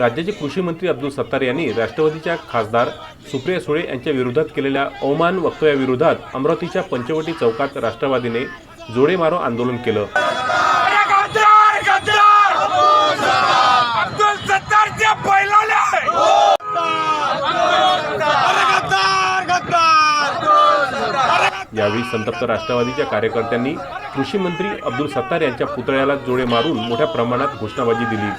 राज्याचे कृषी मंत्री अब्दुल सत्तार यांनी राष्ट्रवादीच्या खासदार सुप्रिया सुळे यांच्या विरोधात केलेल्या अवमान वक्तव्याविरोधात अमरावतीच्या पंचवटी चौकात राष्ट्रवादीने जोडे मारो आंदोलन केलं. यावेळी संतप्त राष्ट्रवादीच्या कार्यकर्त्यांनी कृषी मंत्री अब्दुल सत्तार यांच्या पुतळ्याला जोडे मारून मोठ्या प्रमाणात घोषणाबाजी दिली.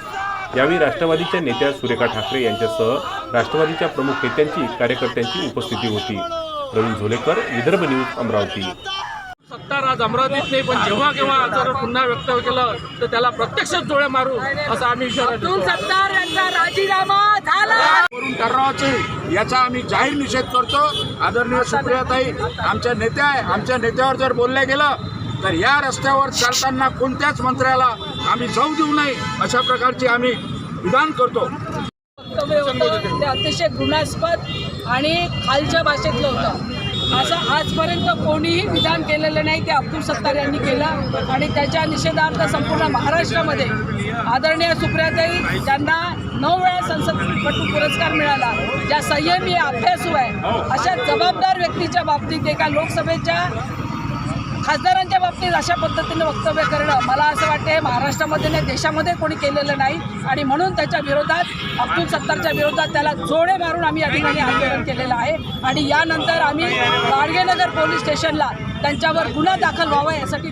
यावेळी राष्ट्रवादीच्या नेत्या सुरेखा ठाकरे यांच्यासह राष्ट्रवादीच्या प्रमुख नेत्यांची कार्यकर्त्यांची उपस्थिती होती. रवींद्र झोलेकर विदर्भ न्यूज अमरावती. सत्तार आज अमरावतीत नाही पण जेव्हा केव्हा जर पुन्हा व्यक्त केलं तर त्याला प्रत्यक्ष जोड्या मारू असा आम्ही सत्तार यांचा राजीनामा झाला. करून याचा आम्ही जाहीर निषेध करतो. आदरणीय सुप्रियाताई आमच्या नेत्या आहे. आमच्या नेत्यावर जर बोललं गेलं तर या रस्त्यावर चालताना कोणत्याच मंत्र्याला आम्ही जाऊ देऊ नये अशा प्रकारची आम्ही विधान करतो. ते अतिशय घृणास्पद आणि खालच्या भाषेतलं होतं. असं आजपर्यंत कोणीही विधान केलेलं नाही ते अब्दुल सत्तार यांनी केलं. आणि त्याच्या निषेधार्थ संपूर्ण महाराष्ट्रामध्ये आदरणीय सुप्रियाताई त्यांना नऊ वेळा संसदपटू पुरस्कार मिळाला. ज्या संयमी अभ्यासू आहे अशा जबाबदार व्यक्तीच्या बाबतीत एका लोकसभेच्या खासदारांच्या नक्कीच अशा पद्धतीने वक्तव्य करणं मला असं वाटते महाराष्ट्रामध्ये नाही देशामध्ये कोणी केलेलं नाही. आणि म्हणून त्याच्या विरोधात अब्दुल सत्तारच्या विरोधात त्याला जोडे मारून आम्ही या ठिकाणी आंदोलन केलेलं आहे. आणि यानंतर आम्ही गाडगेनगर पोलीस स्टेशनला त्यांच्यावर गुन्हा दाखल व्हावा यासाठी